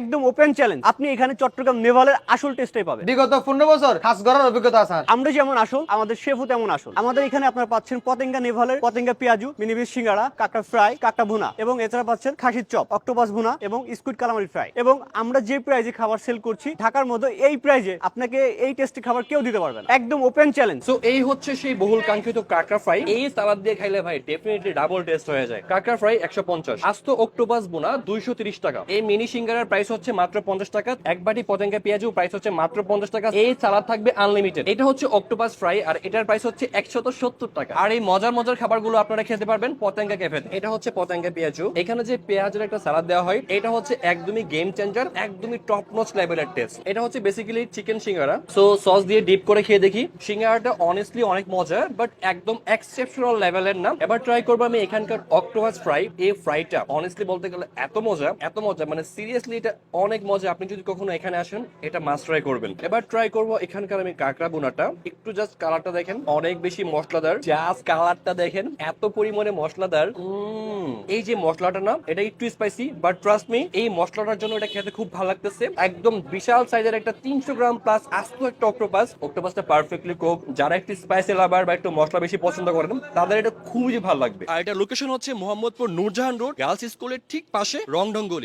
একদম open challenge আপনি এখানে চট্টগ্রাম নেভালের আসল টেস্টটাই পাবেন। বিগত পনেরো বছর কাজ করার অভিজ্ঞতা আছে আমরা যেমন আসল আমাদের শেফও তেমন আসল। আমাদের এখানে আপনারা পাচ্ছেন পতেঙ্গা নেভালের পতেঙ্গা পেঁয়াজু মিনিবিস সিঙ্গারা কাঁকড়া ফ্রাই কাঁকড়া ভুনা এবং এছাড়া পাচ্ছেন খাসির চপ অক্টোপাস ভুনা এবং স্কুইড কালামারি ফ্রাই। এবং আমরা যে প্রাইজে খাবার সেল করছি ঢাকার মধ্যে এই প্রাইজে আপনাকে এই টেস্টি খাবার কেউ দিতে পারবে না। একদম ওপেন চ্যালেঞ্জ সো এই হচ্ছে সেই বহুল কাঙ্ক্ষিত কাঁকড়া ফ্রাই এই সালাদ দিয়ে খাইলে ভাই ডেফিনেটলি ডাবল টেস্ট হয়ে যায়। কাঁকড়া ফ্রাই একশো পঞ্চাশ। আস্ত অক্টোপাস বোনা দুইশো তিরিশ টাকা। এই মিনি সিঙ্গারার প্রাইস হচ্ছে মাত্র পঞ্চাশ টাকা। এক বাটি পতেঙ্গা পেঁয়াজু প্রাইস হচ্ছে মাত্র পঞ্চাশ টাকা। এই সালাদ থাকবে আনলিমিটেড এটা হচ্ছে অক্টোপাস ফ্রাই আর এটার প্রাইস হচ্ছে একশত সত্তর টাকা। আর এই মজার মজার খাবারগুলো আপনারা খেতে পারবেন পতেঙ্গা ক্যাফে এটা হচ্ছে পতেঙ্গা পেঁয়াজু। এখানে যে পেঁয়াজের একটা সালাদ দেওয়া হয়, এটা হচ্ছে একদমই গেম চেঞ্জার একদমই টপ নচ লেভেলের টেস্ট এটা হচ্ছে basically chicken singara. So sauce দিয়ে ডিপ করে খেয়ে দেখি। সিঙ্গারাটা অনেস্টলি অনেক মজা বাট একদম এক্সেপশনাল লেভেলের না। এবার ট্রাই করব আমি এখানকার অক্টোপাস ফ্রাই এই ফ্রাইটা অনেস্টলি বলতে গেলে এত মজা এত মজা মানে সিরিয়াসলি এটা অনেক মজা। আপনি যদি কখনো এখানে আসেন, এটা মাস্ট ট্রাই করবেন। এবার ট্রাই করব এখানকার আমি কাঁকড়া বোনাটা। একটু জাস্ট কালারটা দেখেন। অনেক বেশি মশলাদার। জাস্ট কালারটা দেখেন। এত পরিমাণে মশলাদার। এই যে মশলাটা না, এটা একটু স্পাইসি বাট ট্রাস্ট মি এই মশলাটার জন্য এটা খেতে খুব ভালো লাগতেছে। একদম বিশাল সাইজের একটা তিনশো গ্রাম প্লাস আস্ত একটা অক্টোপাস অক্টোপাসটা পারফেক্টলি কোক যারা একটু স্পাইসি লাভার বা একটু মশলা বেশি পছন্দ করেন, তাদের এটা খুবই ভালো লাগবে। আর এটা লোকেশন হচ্ছে মোহাম্মদপুর নূরজাহান রোড গার্লস স্কুলের ঠিক পাশে রংঢঙ্গলি